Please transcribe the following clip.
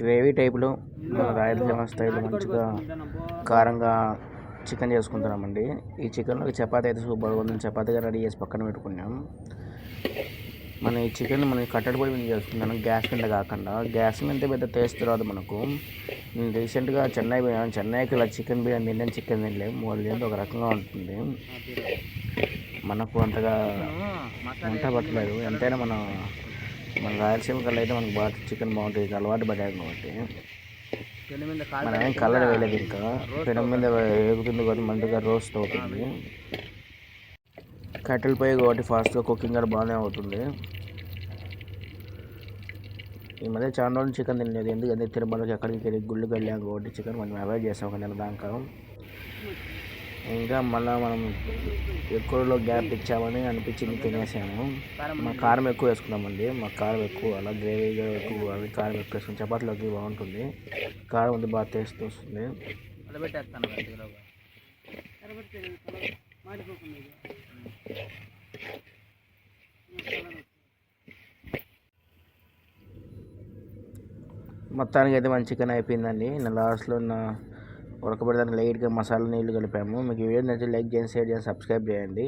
Gravy టైప్లో royal Rayalaseema స్టైల్లో మంచిగా కారంగా చికెన్ చేసుకుంటున్నామండి. ఈ చికెన్లో చపాతి అయితే సూపర్గా ఉంది. చపాతీగా రెడీ చేసి పక్కన పెట్టుకున్నాం. మన ఈ చికెన్ మనం కట్టెల పొడి మీద చేసుకుంటాను గ్యాస్ కింద కాకుండా. గ్యాస్ మీద పెద్ద టేస్ట్ రాదు మనకు. నేను రీసెంట్గా చెన్నై పోయాను. చెన్నైకి ఇలా చికెన్ బిర్యానీ తిన్నాను చికెన్ తినలేము మూడు ఒక రకంగా ఉంటుంది. మనకు అంతగా వంట పట్టలేదు. ఎంతైనా మన మన రాయలసీమ కల్లా అయితే మనకు బాగా చికెన్ బాగుంటుంది ఇది అలవాటు పడ్డాను కాబట్టి. మనం ఏం కలర్ వేయలేదు ఇంకా. పెనం మీద ఎగుతుంది కాబట్టి మంటగా రోస్ట్ అవుతుంది. కట్టెల పొయ్యి కాబట్టి ఫాస్ట్గా కుకింగ్ కూడా బాగానే అవుతుంది. ఈ మధ్య చాలా రోజులు చికెన్ తినలేదు. ఎందుకంటే తిరుమలకి ఎక్కడికి వెళ్ళి గుళ్ళకి వెళ్ళాం కాబట్టి చికెన్ కొంచెం అవాయిడ్ చేసాం ఒక నెల దాకా. ఇంకా మళ్ళీ మనం ఎక్కువలో గ్యాప్ ఇచ్చామని అనిపించింది తినేసాము మా కారం ఎక్కువ వేసుకున్నామండి. మా కారం ఎక్కువ అలా గ్రేవీగా ఎక్కువ అవి కారం ఎక్కువ వేసుకుని చపాతీలోకి బాగుంటుంది. కారం ఉంది బాగా టేస్ట్ వస్తుంది. మొత్తానికి అయితే మన చికెన్ అయిపోయిందండి. నేను లాస్ట్లో నా ఉడకబెడడానికి లైట్గా మసాలా నీళ్ళు కలిపాము. మీకు ఈ వీడియో నచ్చితే లైక్ చేయండి షేర్ చేయండి సబ్స్క్రైబ్ చేయండి.